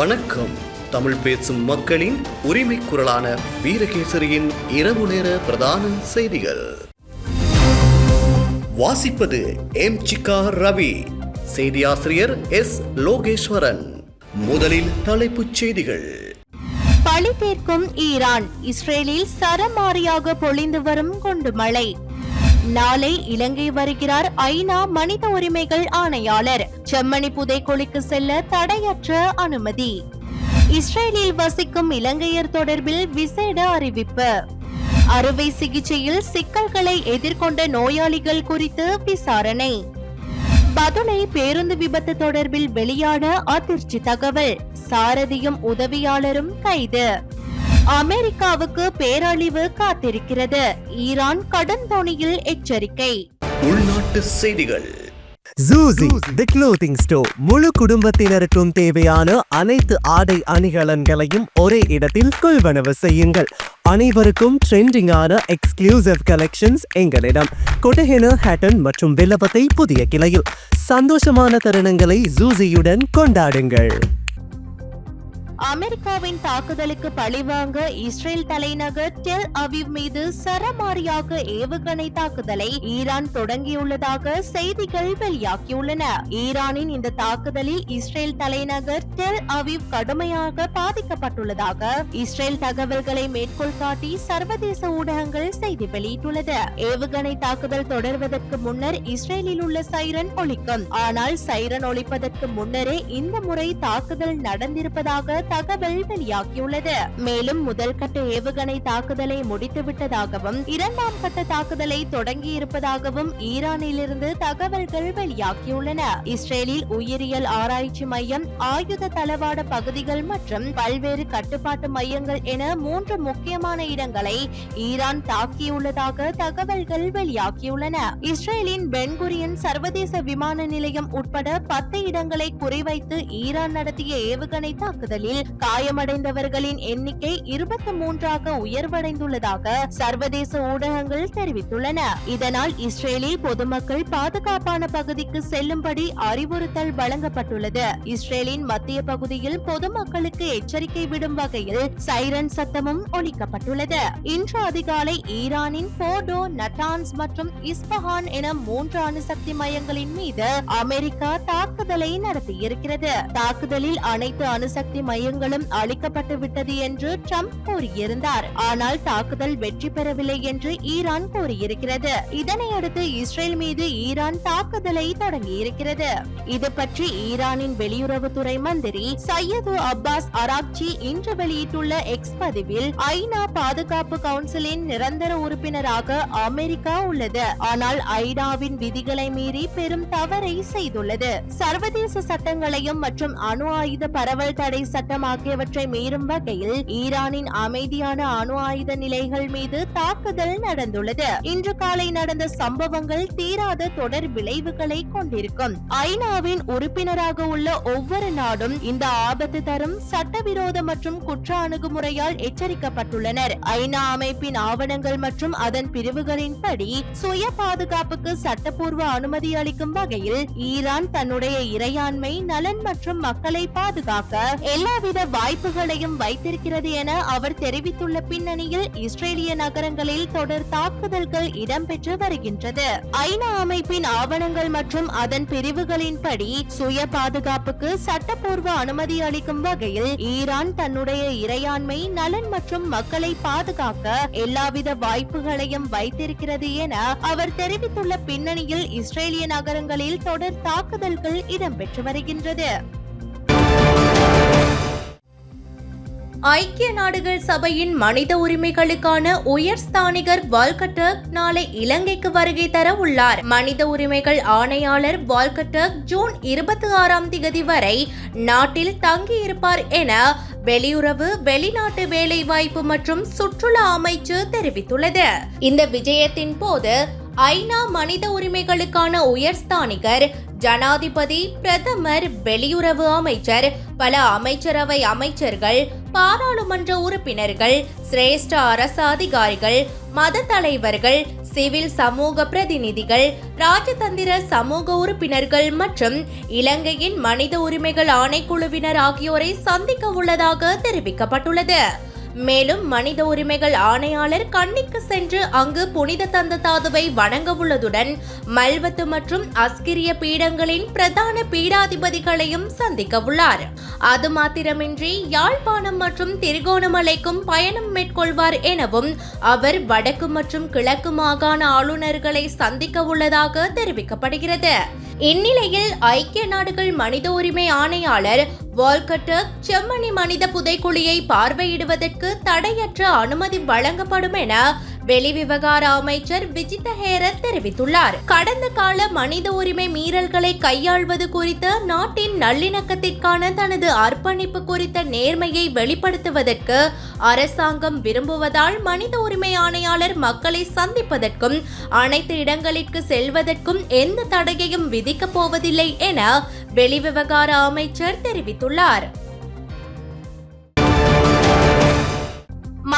வணக்கம். தமிழ் பேசும் மக்களின் உரிமை குரலான வீரகேசரியின் இரவு நேர பிரதான செய்திகள். வாசிப்பது எம் சிக்கா ரவி. செய்தியாசிரியர் எஸ் லோகேஸ்வரன். முதலில் தலைப்புச் செய்திகள். பழி ஈரான் இஸ்ரேலில் சரமாரியாக பொழிந்து வரும் குண்டு மழை நாளை இலங்கை வருகிறார் ஐநா மனித உரிமைகள் ஆணையாளர். செம்மணி புதைக்குழிக்கு செல்ல தடையற்ற அனுமதி. இஸ்ரேலில் வசிக்கும் இலங்கையர் தொடர்பில் விசேட அறிவிப்பு. அறுவை சிகிச்சையில் சிக்கல்களை எதிர்கொண்ட நோயாளிகள் குறித்து விசாரணை. பதுளை பேருந்து விபத்து தொடர்பில் வெளியான அதிர்ச்சி தகவல். சாரதியும் உதவியாளரும் கைது. அமெரிக்காவுக்கு பேரழிவு காத்திருக்கிறது. ஈரான் கடன் தோணியில் எச்சரிக்கை. உள்நாட்டு செய்திகள். ஜூசி தி க்ளோத்திங் ஸ்டோர் முழு குடும்பத்தினருக்கும் தேவையான அனைத்து ஆடை அணிகலன்களையும் ஒரே இடத்தில் கொள்வனவு செய்யுங்கள். அனைவருக்கும் ட்ரெண்டிங்கான எக்ஸ்க்ளூசிவ் கலெக்ஷன்ஸ் எங்களிடம். கொட்டஹென ஹேட்டன் மற்றும் வில்லபத்தை புதிய கிளையில். சந்தோஷமான தருணங்களை ஜூசியுடன் கொண்டாடுங்கள். அமெரிக்காவின் தாக்குதலுக்கு பழிவாங்க இஸ்ரேல் தலைநகர் டெல் அவிவ் மீது சரமாரியாக ஏவுகணை தாக்குதலை ஈரான் தொடங்கியுள்ளதாக செய்திகள் வெளியாகியுள்ளன. ஈரானின் இந்த தாக்குதலில் இஸ்ரேல் தலைநகர் டெல் அவிவ் கடுமையாக பாதிக்கப்பட்டுள்ளதாக இஸ்ரேல் தகவல்களை மேற்கோள் காட்டி சர்வதேச ஊடகங்கள் செய்தி வெளியிட்டுள்ளது. ஏவுகணை தாக்குதல் தொடர்வதற்கு முன்னர் இஸ்ரேலில் உள்ள சைரன் ஒலிக்கும். ஆனால் சைரன் ஒலிப்பதற்கு முன்னரே இந்த முறை தாக்குதல் நடந்திருப்பதாக தகவல் வெளியாகியுள்ளது. மேலும் முதல் கட்ட ஏவுகணை தாக்குதலை முடித்துவிட்டதாகவும் இரண்டாம் கட்ட தாக்குதலை தொடங்கி இருப்பதாகவும் ஈரானிலிருந்து தகவல்கள் வெளியாகியுள்ளன. இஸ்ரேலில் உயிரியல் ஆராய்ச்சி மையம் ஆயுத தளவாட பகுதிகள் மற்றும் பல்வேறு கட்டுப்பாட்டு மையங்கள் என மூன்று முக்கியமான இடங்களை ஈரான் தாக்கியுள்ளதாக தகவல்கள் வெளியாகியுள்ளன. இஸ்ரேலின் பென்குரியன் சர்வதேச விமான நிலையம் உட்பட பத்து இடங்களை குறிவைத்து ஈரான் நடத்திய ஏவுகணை தாக்குதலில் காயமடைந்தவர்களின் எண்ணிக்கை இருபத்தி மூன்றாக உயர்வடைந்துள்ளதாக சர்வதேச ஊடகங்கள் தெரிவித்துள்ளன. இதனால் இஸ்ரேலில் பொதுமக்கள் பாதுகாப்பான பகுதிக்கு செல்லும்படி அறிவுறுத்தல் வழங்கப்பட்டுள்ளது. இஸ்ரேலின் மத்திய பகுதியில் பொதுமக்களுக்கு எச்சரிக்கை விடும் வகையில் சைரன் சத்தமும் ஒலிக்கப்பட்டுள்ளது. இன்று அதிகாலை ஈரானின் போர்டோ நட்டான்ஸ் மற்றும் இஸ்பஹான் என மூன்று அணுசக்தி மையங்களின் மீது அமெரிக்கா தாக்குதலை நடத்தியிருக்கிறது. தாக்குதலில் அனைத்து அணுசக்தி மைய அழிக்கப்பட்டு விட்டது என்று ட்ரம்ப் கூறியிருந்தார். ஆனால் தாக்குதல் வெற்றி பெறவில்லை என்று ஈரான் கூறியிருக்கிறது. இதனையடுத்து இஸ்ரேல் மீது ஈரான் தாக்குதலை தொடங்கியிருக்கிறது. இது பற்றி ஈரானின் வெளியுறவுத்துறை மந்திரி சையது அப்பாஸ் அராக்சி இன்று வெளியிட்டுள்ள எக்ஸ் பதிவில் ஐநா பாதுகாப்பு கவுன்சிலின் நிரந்தர உறுப்பினராக அமெரிக்கா உள்ளது. ஆனால் ஐநாவின் விதிகளை மீறி பெரும் தவறை செய்துள்ளது. சர்வதேச சட்டங்களையும் மற்றும் அணு ஆயுத பரவல் தடை சட்டம் ஆகியவற்றை மீறும் வகையில் ஈரானின் அமைதியான அணு ஆயுத நிலைகள் மீது தாக்குதல் நடந்துள்ளது. இன்று காலை நடந்த சம்பவங்கள் தீராத தொடர் விளைவுகளை கொண்டிருக்கும். ஐநாவின் உறுப்பினராக உள்ள ஒவ்வொரு நாடும் இந்த ஆபத்து தரும் சட்டவிரோத மற்றும் குற்ற அணுகுமுறையால் எச்சரிக்கப்பட்டுள்ளனர். ஐநா அமைப்பின் ஆவணங்கள் மற்றும் அதன் பிரிவுகளின்படி சுய பாதுகாப்புக்கு சட்டப்பூர்வ அனுமதி அளிக்கும் வகையில் ஈரான் தன்னுடைய இறையாண்மை நலன் மற்றும் மக்களை பாதுகாக்க எல்லா எல்லாவித வாய்ப்புகளையும் வைத்திருக்கிறது என அவர் தெரிவித்துள்ள பின்னணியில் இஸ்ரேலிய நகரங்களில் தொடர் தாக்குதல்கள் இடம்பெற்று வருகின்றது. ஐநா அமைப்பின் ஆவணங்கள் மற்றும் அதன் பிரிவுகளின்படி சுய பாதுகாப்புக்கு சட்டப்பூர்வ அனுமதி அளிக்கும் வகையில் ஈரான் தன்னுடைய இறையாண்மை நலன் மற்றும் மக்களை பாதுகாக்க எல்லாவித வாய்ப்புகளையும் வைத்திருக்கிறது என அவர் தெரிவித்துள்ள பின்னணியில் இஸ்ரேலிய நகரங்களில் தொடர் தாக்குதல்கள் இடம்பெற்று வருகின்றது. ஐக்கிய நாடுகள் சபையின் மனித உரிமைகளுக்கான உயர் ஸ்தானிகர் வால்கட்டர் நாளை இலங்கைக்கு வருகை தர உள்ளார். மனித உரிமைகள் ஆணையாளர் வால்கட்டர் ஜூன் இருபத்தி ஆறாம் திகதி வரை நாட்டில் தங்கியிருப்பார் என வெளியுறவு வெளிநாட்டு வேலைவாய்ப்பு மற்றும் சுற்றுலா அமைச்சு தெரிவித்துள்ளது. இந்த விஜயத்தின் போது ஐநா மனித உரிமைகளுக்கான உயர்ஸ்தானிகர் ஜனாதிபதி பிரதமர் வெளியுறவு அமைச்சர் பல அமைச்சரவை அமைச்சர்கள் பாராளுமன்ற உறுப்பினர்கள் சிரேஷ்ட அரசு அதிகாரிகள் மத தலைவர்கள் சிவில் சமூக பிரதிநிதிகள் ராஜதந்திர சமூக உறுப்பினர்கள் மற்றும் இலங்கையின் மனித உரிமைகள் ஆணைக்குழுவினர் ஆகியோரை சந்திக்க உள்ளதாக தெரிவிக்கப்பட்டுள்ளது. மேலும் மனித உரிமைகள் ஆணையாளர் கண்ணிக்கு சென்று அங்கு புனித தந்த தாதுவை வணங்க உள்ளதுடன் மல்வத்து மற்றும் அஸ்கிரிய பீடங்களின் பிரதான பீடாதிபதிகளையும் சந்திக்க உள்ளார். அது மாத்திரமின்றி யாழ்ப்பாணம் மற்றும் திருகோணமலைக்கும் பயணம் மேற்கொள்வார் எனவும் அவர் வடக்கு மற்றும் கிழக்கு மாகாண ஆளுநர்களை சந்திக்க உள்ளதாக தெரிவிக்கப்படுகிறது. இந்நிலையில் ஐக்கிய நாடுகள் மனித உரிமை ஆணையாளர் வால்கட்டர் செம்மணி மனித புதைக்குழியை பார்வையிடுவதற்கு தடையற்ற அனுமதி வழங்கப்படும் என வெளிவிவகார அமைச்சர் விஜித ஹேரத் தெரிவித்துள்ளார். கடந்த கால மனித உரிமை மீறல்களை கையாள்வது குறித்த நாட்டின் நல்லிணக்கத்திற்கான தனது அர்ப்பணிப்பு குறித்த நேர்மையை வெளிப்படுத்துவதற்கு அரசாங்கம் விரும்புவதால் மனித உரிமை ஆணையாளர் மக்களை சந்திப்பதற்கும் அனைத்து இடங்களிற்கு செல்வதற்கும் எந்த தடையையும் விதிக்கப் போவதில்லை என வெளிவிவகார அமைச்சர் தெரிவித்துள்ளார்.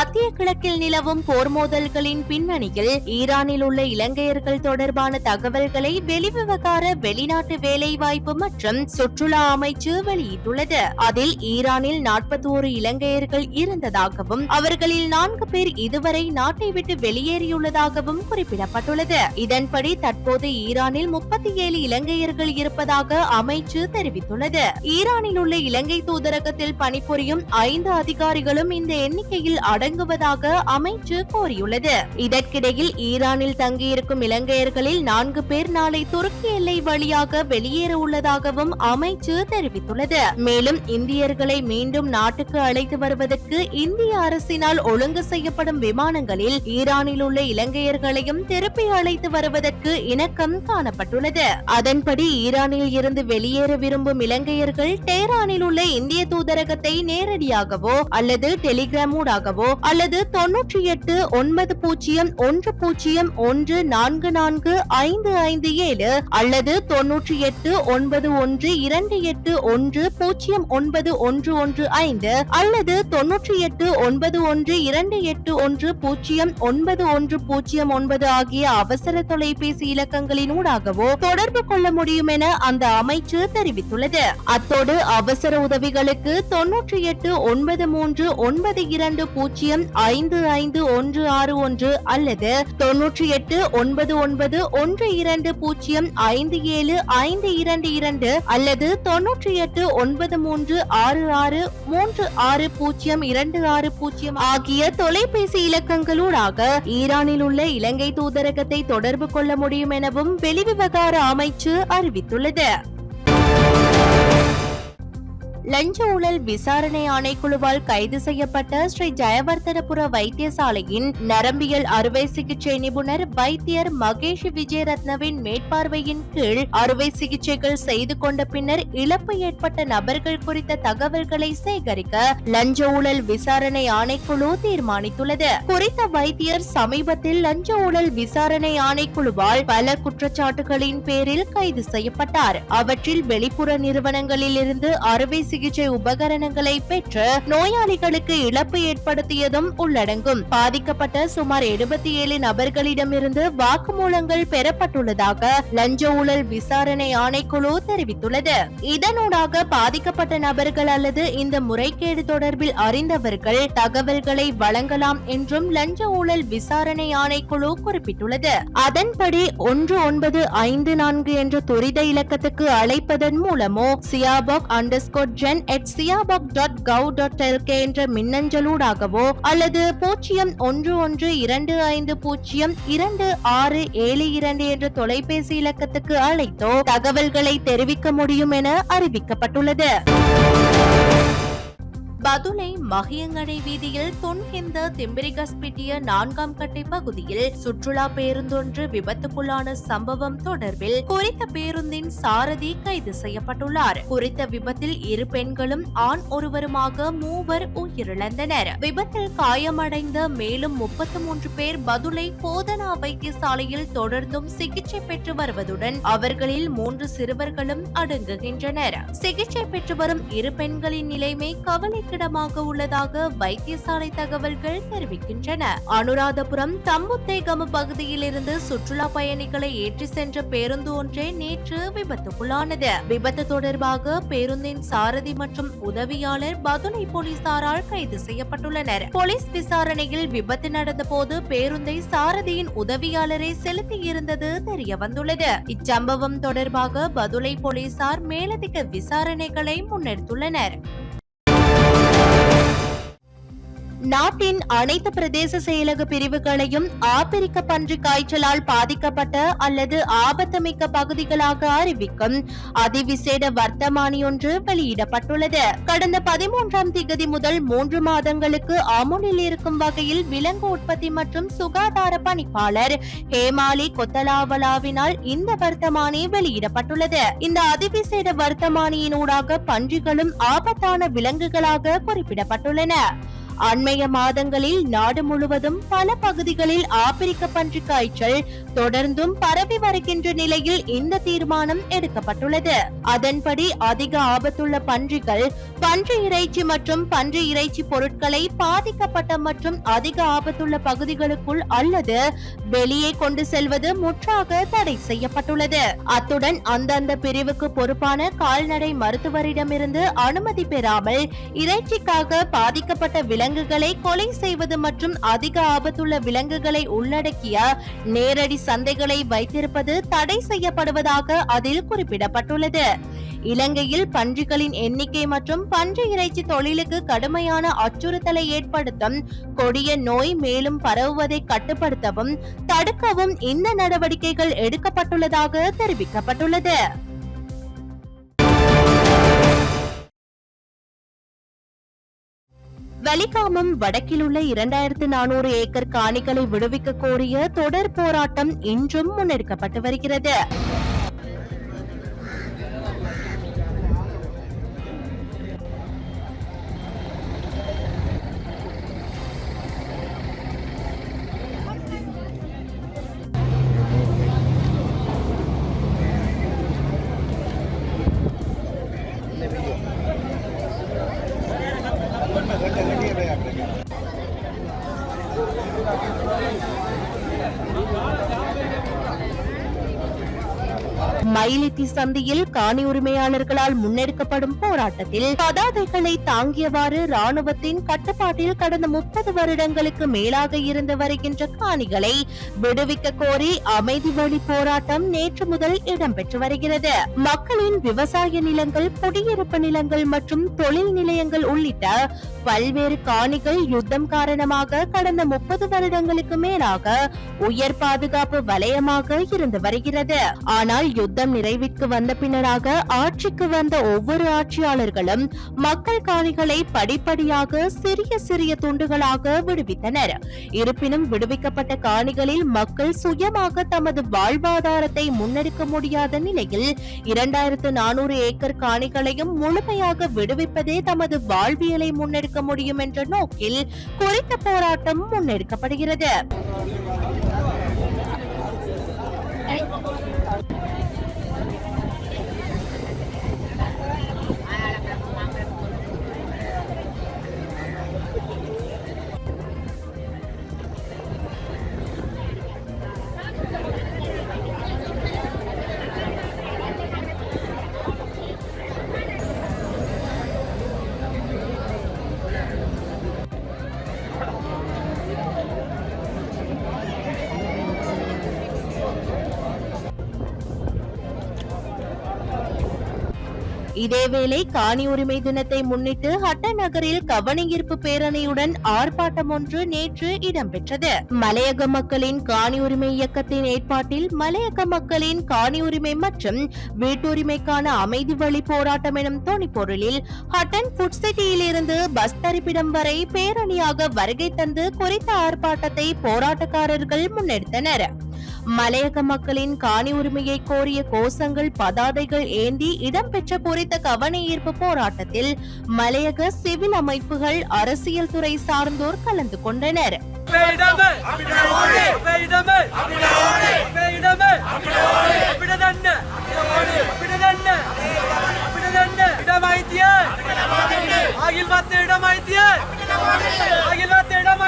மத்திய கிழக்கில் நிலவும் போர் மோதல்களின் பின்னணியில் ஈரானில் உள்ள இலங்கையர்கள் தொடர்பான தகவல்களை வெளிவிவகார வெளிநாட்டு வேலைவாய்ப்பு மற்றும் சுற்றுலா அமைச்சு வெளியிட்டுள்ளது. அதில் ஈரானில் நாற்பத்தி ஒரு இலங்கையர்கள் இருந்ததாகவும் அவர்களில் நான்கு பேர் இதுவரை நாட்டை விட்டு வெளியேறியுள்ளதாகவும் குறிப்பிடப்பட்டுள்ளது. இதன்படி தற்போது ஈரானில் முப்பத்தி ஏழு இலங்கையர்கள் இருப்பதாக அமைச்சு தெரிவித்துள்ளது. ஈரானில் உள்ள இலங்கை தூதரகத்தில் பணிபுரியும் ஐந்து அதிகாரிகளும் இந்த எண்ணிக்கையில் வழங்குவதாக அமைச்சு கோரியுள்ளது. இதற்கிடையில் ஈரானில் தங்கியிருக்கும் இலங்கையர்களில் நான்கு பேர் நாளை துருக்கி எல்லை வழியாக வெளியேற உள்ளதாகவும் அமைச்சு தெரிவித்துள்ளது. மேலும் இந்தியர்களை மீண்டும் நாட்டுக்கு அழைத்து வருவதற்கு இந்திய அரசினால் ஒழுங்கு செய்யப்படும் விமானங்களில் ஈரானில் உள்ள இலங்கையர்களையும் திருப்பி அழைத்து வருவதற்கு இணக்கம் காணப்பட்டுள்ளது. அதன்படி ஈரானில் இருந்து வெளியேற விரும்பும் இலங்கையர்கள் டேரானில் உள்ள இந்திய தூதரகத்தை நேரடியாகவோ அல்லது டெலிகிராம் ஊடாகவோ அல்லது தொன்னூற்றி எட்டு ஒன்பது பூஜ்ஜியம் ஒன்று பூஜ்ஜியம் ஒன்று நான்கு நான்கு ஐந்து ஐந்து ஏழு அல்லது தொன்னூற்றி எட்டு ஒன்பது ஒன்று இரண்டு எட்டு ஒன்று பூஜ்ஜியம் ஒன்பது ஒன்று ஒன்று ஐந்து அல்லது தொன்னூற்றி எட்டு ஒன்பது ஒன்று இரண்டு எட்டு ஒன்று பூஜ்ஜியம் ஒன்பது ஒன்று பூஜ்ஜியம் ஒன்பது ஆகிய அவசர தொலைபேசி இலக்கங்களின் ஊடாகவோ தொடர்பு கொள்ள முடியும் என அந்த அமைச்சு தெரிவித்துள்ளது. அத்தோடு அவசர உதவிகளுக்கு தொன்னூற்றி எட்டு ஒன்பது மூன்று ஒன்பது இரண்டு பூஜ்ஜியம் பூஜ்ஜியம் ஐந்து ஐந்து ஒன்று ஆறு ஒன்று அல்லது தொன்னூற்றி எட்டு ஒன்பது ஒன்பது ஒன்று இரண்டு பூஜ்ஜியம் ஐந்து ஏழு ஐந்து இரண்டு இரண்டு அல்லது தொன்னூற்றி எட்டு ஒன்பது மூன்று ஆறு ஆறு மூன்று ஆறு பூஜ்ஜியம் இரண்டு ஆறு பூஜ்ஜியம் ஆகிய தொலைபேசி இலக்கங்களூடாக ஈரானில் உள்ள இலங்கை தூதரகத்தை தொடர்பு கொள்ள முடியும் எனவும் வெளிவிவகார அமைச்சு அறிவித்துள்ளது. லஞ்ச ஊழல் விசாரணை ஆணைக்குழுவால் கைது செய்யப்பட்ட ஸ்ரீ ஜெயவர்தனபுர வைத்தியசாலையின் நரம்பியல் அறுவை சிகிச்சை நிபுணர் வைத்தியர் மகேஷ் விஜயரத்னவின் மேற்பார்வையின் கீழ் அறுவை சிகிச்சைகள் செய்து கொண்ட பின்னர் இழப்பு ஏற்பட்ட நபர்கள் குறித்த தகவல்களை சேகரிக்க லஞ்ச ஊழல் விசாரணை ஆணைக்குழு தீர்மானித்துள்ளது. குறித்த வைத்தியர் சமீபத்தில் லஞ்ச ஊழல் விசாரணை ஆணைக்குழுவால் பல குற்றச்சாட்டுகளின் பேரில் கைது செய்யப்பட்டார். அவற்றில் வெளிப்புற நிறுவனங்களில் இருந்து அறுவை சிகிச்சை உபகரணங்களை பெற்று நோயாளிகளுக்கு இழப்பு ஏற்படுத்தியதும் உள்ளடங்கும். பாதிக்கப்பட்ட சுமார் எழுபத்தி ஏழு நபர்களிடமிருந்து வாக்குமூலங்கள் பெறப்பட்டுள்ளதாக லஞ்ச ஊழல் விசாரணை ஆணைக்குழு தெரிவித்துள்ளது. இதனூடாக பாதிக்கப்பட்ட நபர்கள் அல்லது இந்த முறைகேடு தொடர்பில் அறிந்தவர்கள் தகவல்களை வழங்கலாம் என்றும் லஞ்ச ஊழல் விசாரணை ஆணைக்குழு குறிப்பிட்டுள்ளது. அதன்படி ஒன்று ஒன்பது ஐந்து நான்கு என்ற துரித இலக்கத்துக்கு அழைப்பதன் மூலமோ சியாபாக் அண்டர்ஸ்கோட் ஜென் எட் சியாபாக் டாட் கவ் டாட் எல்கே என்ற மின்னஞ்சலூடாகவோ அல்லது பூஜ்ஜியம் ஒன்று ஒன்று இரண்டு ஐந்து பூஜ்ஜியம் இரண்டு ஆறு ஏழு இரண்டு என்ற தொலைபேசி இலக்கத்துக்கு அழைத்தோ தகவல்களை தெரிவிக்க முடியும் என அறிவிக்கப்பட்டுள்ளது. பதுளை மகியங்கடை வீதியில் தொன்ஹிந்த திம்பிரிகஸ்பிட்டிய நான்காம் கட்டை பகுதியில் சுற்றுலா பேருந்தொன்று விபத்துக்குள்ளான சம்பவம் தொடர்பில் குறித்த பேருந்தின் சாரதி கைது செய்யப்பட்டுள்ளார். குறித்த விபத்தில் இரு பெண்களும் ஆண் ஒருவருமாக மூவர் உயிரிழந்தனர். விபத்தில் காயமடைந்த மேலும் முப்பத்தி மூன்று பேர் பதுளை போதனா வைத்தியசாலையில் தொடர்ந்தும் சிகிச்சை பெற்று வருவதுடன் அவர்களில் மூன்று சிறுவர்களும் அடங்குகின்றனர். சிகிச்சை பெற்று வரும் இரு பெண்களின் நிலைமை இருப்பிடமாக உள்ளதாக வைத்தியசாலை தகவல்கள் தெரிவிக்கின்றன. அனுராதபுரம் தம்புத்தேகம பகுதியிலிருந்து சுற்றுலா பயணிகளை ஏற்றி சென்ற பேருந்து ஒன்றே நேற்று விபத்துக்குள்ளானது. விபத்து தொடர்பாக பேருந்தின் சாரதி மற்றும் உதவியாளர் பதுளை போலீசாரால் கைது செய்யப்பட்டுள்ளனர். போலீஸ் விசாரணையில் விபத்து நடந்தபோது பேருந்தை சாரதியின் உதவியாளரை செலுத்தியிருந்தது தெரிய வந்துள்ளது இச்சம்பவம் தொடர்பாக பதுளை போலீசார் மேலதிக விசாரணைகளை முன்னெடுத்துள்ளனர். நாட்டின் அனைத்து பிரதேச செயலக பிரிவுகளையும் ஆப்பிரிக்க பன்றி காய்ச்சலால் பாதிக்கப்பட்ட அல்லது ஆபத்துமிக்க பகுதிகளாக அறிவிக்கும் அதிவிசேட வர்த்தமானி ஒன்று வெளியிடப்பட்டுள்ளது. கடந்த பதிமூன்றாம் திகதி முதல் மூன்று மாதங்களுக்கு அமுலில் இருக்கும் வகையில் விலங்கு உற்பத்தி மற்றும் சுகாதார பணிப்பாளர் ஹேமாலி கொத்தலாவலாவினால் இந்த வர்த்தமானி வெளியிடப்பட்டுள்ளது. இந்த அதிவிசேட வர்த்தமானியினூடாக பன்றிகளும் ஆபத்தான விலங்குகளாக குறிப்பிடப்பட்டுள்ளன. அண்மைய மாதங்களில் நாடு முழுவதும் பல பகுதிகளில் ஆப்பிரிக்க பன்றி காய்ச்சல் தொடர்ந்தும் பரவி வருகின்ற நிலையில் இந்த தீர்மானம் எடுக்கப்பட்டுள்ளது. அதன்படி அதிக ஆபத்துள்ள பன்றிகள் பன்றி இறைச்சி மற்றும் பன்றி இறைச்சி பொருட்களை பாதிக்கப்பட்ட மற்றும் அதிக ஆபத்துள்ள பகுதிகளுக்குள் அல்லது வெளியே கொண்டு செல்வது முற்றாக தடை செய்யப்பட்டுள்ளது. அத்துடன் அந்தந்த பிரிவுக்கு பொறுப்பான கால்நடை மருத்துவரிடமிருந்து அனுமதி பெறாமல் இறைச்சிக்காக பாதிக்கப்பட்ட விலங்கு விலங்குகளை கொலை செய்வது மற்றும் அதிக ஆபத்துள்ள விலங்குகளை உள்ளடக்கிய நேரடி சந்தைகளை வைத்திருப்பது தடை செய்யப்படுவதாக அதில் குறிப்பிடப்பட்டுள்ளது. இலங்கையில் பன்றிகளின் எண்ணிக்கை மற்றும் பன்றி இறைச்சி தொழிலுக்கு கடுமையான அச்சுறுத்தலை ஏற்படுத்தும் கொடிய நோய் மேலும் பரவுவதை கட்டுப்படுத்தவும் தடுக்கவும் இந்த நடவடிக்கைகள் எடுக்கப்பட்டுள்ளதாக தெரிவிக்கப்பட்டுள்ளது. வலிகாமம் வடக்கில் உள்ள இரண்டாயிரத்து நானூறு ஏக்கர் காணிகளை விடுவிக்க கோரிய தொடர் போராட்டம் இன்றும் முன்னெடுக்கப்பட்டு வருகிறது. மயிலிட்டி சந்தியில் காணி உரிமையாளர்களால் முன்னெடுக்கப்படும் போராட்டத்தில் பதாதைகளை தாங்கியவாறு ராணுவத்தின் கட்டுப்பாட்டில் கடந்த முப்பது வருடங்களுக்கு மேலாக இருந்து வருகின்ற காணிகளை விடுவிக்க கோரி அமைதி வழி போராட்டம் நேற்று முதல் இடம்பெற்று வருகிறது. மக்களின் விவசாய நிலங்கள் குடியிருப்பு நிலங்கள் மற்றும் தொழில் நிலையங்கள் உள்ளிட்ட பல்வேறு காணிகள் யுத்தம் காரணமாக கடந்த முப்பது வருடங்களுக்கு மேலாக உயர் பாதுகாப்பு வலயமாக இருந்து வருகிறது. ஆனால் யுத்தம் நிறைவிற்கு வந்த பின்னராக ஆட்சிக்கு வந்த ஒவ்வொரு ஆட்சியாளர்களும் மக்கள் காணிகளை படிப்படியாக சிறிய சிறிய துண்டுகளாக விடுவித்தனர். இருப்பினும் விடுவிக்கப்பட்ட காணிகளில் மக்கள் சுயமாக தமது வாழ்வாதாரத்தை முன்னெடுக்க முடியாத நிலையில் இரண்டாயிரத்து நானூறு ஏக்கர் காணிகளையும் முழுமையாக விடுவிப்பதே தமது வாழ்வியலை முன்னெடுக்க முடியும் என்ற நோக்கில் குறித்த போராட்டம் முன்னெடுக்கப்படுகிறது. இதேவேளை காணி உரிமை தினத்தை முன்னிட்டு ஹட்ட நகரில் கவனஈர்ப்பு பேரணியுடன் ஆர்ப்பாட்டம் ஒன்று நேற்று இடம்பெற்றது. மலையக மக்களின் காணி உரிமை இயக்கத்தின் ஏற்பாட்டில் மலையக மக்களின் காணி உரிமை மற்றும் வீட்டுரிமைக்கான அமைதி வழி போராட்டம் எனும் தொனிப்பொருளில் ஹட்டன் ஃபுட் சிட்டியில் இருந்து பஸ் தரிப்பிடம் வரை பேரணியாக வருகை தந்து குறித்த ஆர்ப்பாட்டத்தை போராட்டக்காரர்கள் முன்னெடுத்தனர். மலையக மக்களின் காணி உரிமையை கோரிய கோஷங்கள் பதாதைகள் ஏந்தி இடம்பெற்ற குறித்த கவன ஈர்ப்பு போராட்டத்தில் மலையக சிவில் அமைப்புகள் அரசியல் துறை சார்ந்தோர் கலந்து கொண்டனர். ஆகில் வார்த்தை இடம் ஆயித்தியர் ஆகில் இடம்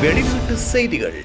வெளிநாட்டு செய்திகள்.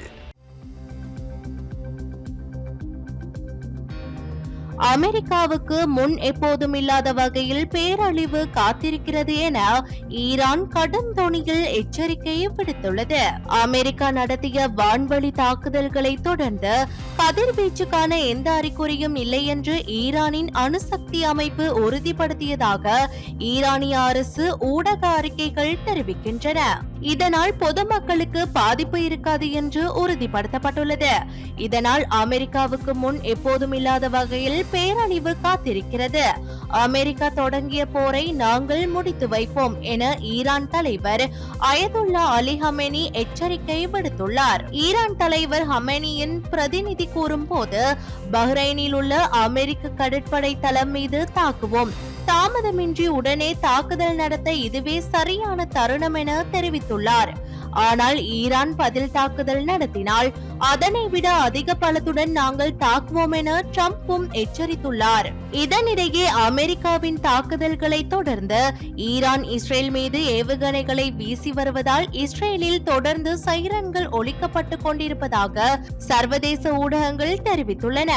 அமெரிக்காவுக்கு முன் எப்போதும் இல்லாத வகையில் பேரழிவு காத்திருக்கிறது என ஈரான் கடும் தொனியில் எச்சரிக்கையை விடுத்துள்ளது. அமெரிக்கா நடத்திய வான்வழி தாக்குதல்களை தொடர்ந்து கதிர்வீச்சுக்கான எந்த அறிகுறியும் இல்லை என்று ஈரானின் அணுசக்தி அமைப்பு உறுதிப்படுத்தியதாக ஈரானிய அரசு ஊடக அறிக்கைகள் தெரிவிக்கின்றன. இதனால் பொதுமக்களுக்கு பாதிப்பு இருக்காது என்று உறுதிப்படுத்தப்பட்டுள்ளது. இதனால் அமெரிக்காவுக்கு முன் எப்போதும் இல்லாத வகையில் பேரழிவு காத்திருக்கிறது. அமெரிக்கா தொடங்கிய போரை நாங்கள் முடித்து வைப்போம் என ஈரான் தலைவர் அயதுல்லா அலி ஹமேனி எச்சரிக்கை விடுத்துள்ளார். ஈரான் தலைவர் ஹமேனியின் பிரதிநிதி கூறும் போது பஹ்ரைனில் உள்ள அமெரிக்க கடற்படை தளம் மீது தாக்குவோம். தாமதமின்றி உடனே தாக்குதல் நடத்த இதுவே சரியான தருணம் என தெரிவித்துள்ளார். ஆனால் ஈரான் பதில் தாக்குதல் நடத்தினால் அதனை விட அதிக பலத்துடன் நாங்கள் தாக்குவோம் என ட்ரம்பும் எச்சரித்துள்ளார். இதனிடையே அமெரிக்காவின் தாக்குதல்களை தொடர்ந்து ஈரான் இஸ்ரேல் மீது ஏவுகணைகளை வீசி வருவதால் இஸ்ரேலில் தொடர்ந்து சைரன்கள் ஒழிக்கப்பட்டு கொண்டிருப்பதாக சர்வதேச ஊடகங்கள் தெரிவித்துள்ளன.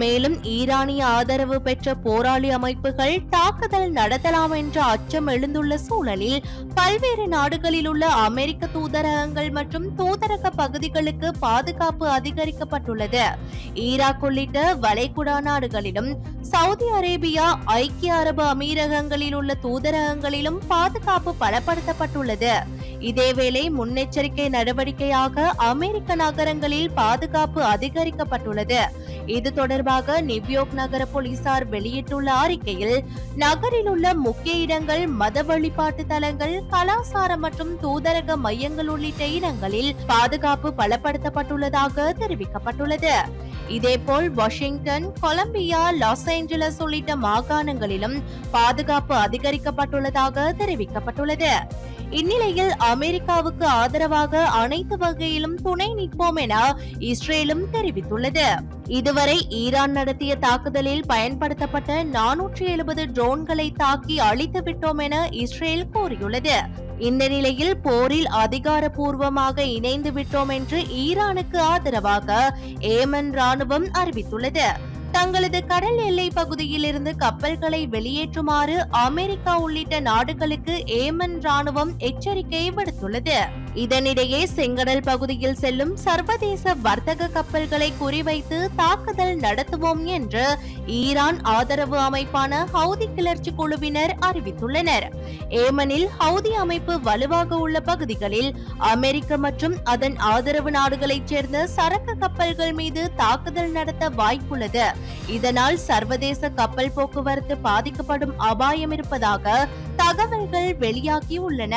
மேலும் ஈரானிய ஆதரவு பெற்ற போராளி அமைப்புகள் தாக்குதல் நடத்தலாம் என்ற அச்சம் எழுந்துள்ள சூழலில் பல்வேறு நாடுகளில் உள்ள அமெரிக்க தூதரகங்கள் மற்றும் தூதரக பகுதிகளுக்கு பாதுகாப்பு பாதுகாப்பு அதிகரிக்கப்பட்டுள்ளது. ஈராக் உள்ளிட்ட வளைகுடா நாடுகளிலும் சவுதி அரேபியா ஐக்கிய அரபு அமீரகங்களில் உள்ள தூதரகங்களிலும் பாதுகாப்பு பலப்படுத்தப்பட்டுள்ளது. இதேவேளை முன்னெச்சரிக்கை நடவடிக்கையாக அமெரிக்க நகரங்களில் பாதுகாப்பு அதிகரிக்கப்பட்டுள்ளது. இது தொடர்பாக நியூயார்க் நகர போலீசார் வெளியிட்டுள்ள அறிக்கையில் நகரில் உள்ள முக்கிய இடங்கள் மத வழிபாட்டு தலங்கள் கலாசார மற்றும் தூதரக மையங்கள் உள்ளிட்ட இடங்களில் பாதுகாப்பு பலப்படுத்தப்பட்டுள்ளதாக தெரிவிக்கப்பட்டுள்ளது. இதேபோல் வாஷிங்டன் கொலம்பியா லாஸ் ஏஞ்சலஸ் உள்ளிட்ட மாகாணங்களிலும் பாதுகாப்பு அதிகரிக்கப்பட்டுள்ளதாக தெரிவிக்கப்பட்டுள்ளது. இந்நிலையில் அமெரிக்காவுக்கு ஆதரவாக அனைத்து வகையிலும் துணை நிற்போம் என இஸ்ரேலும் தெரிவித்துள்ளது. இதுவரை ஈரான் நடத்திய தாக்குதலில் பயன்படுத்தப்பட்ட நானூற்றி எழுபது ட்ரோன்களை தாக்கி அழித்து விட்டோம் என இஸ்ரேல் கூறியுள்ளது. இந்த நிலையில் போரில் அதிகாரப்பூர்வமாக இணைந்து விட்டோம் என்று ஈரானுக்கு ஆதரவாக ஏமன் ராணுவம் அறிவித்துள்ளது. தங்களது கடல் எல்லை பகுதியிலிருந்து கப்பல்களை வெளியேற்றுமாறு அமெரிக்கா உள்ளிட்ட நாடுகளுக்கு ஏமன் ராணுவம் எச்சரிக்கை விடுத்துள்ளது. இதனிடையே செங்கடல் பகுதியில் செல்லும் சர்வதேச வர்த்தக கப்பல்களை குறிவைத்து தாக்குதல் நடத்துவோம் என்று ஈரான் ஆதரவு அமைப்பான ஹவுதி கிளர்ச்சி குழுவினர் அறிவித்துள்ளனர். ஏமனில் ஹவுதி அமைப்பு வலுவாக உள்ள பகுதிகளில் அமெரிக்க மற்றும் அதன் ஆதரவு நாடுகளைச் சேர்ந்த சரக்கு கப்பல்கள் மீது தாக்குதல் நடத்த வாய்ப்புள்ளது. இதனால் சர்வதேச கப்பல் போக்குவரத்து பாதிக்கப்படும் அபாயம் இருப்பதாக தகவல்கள் வெளியாகியுள்ளன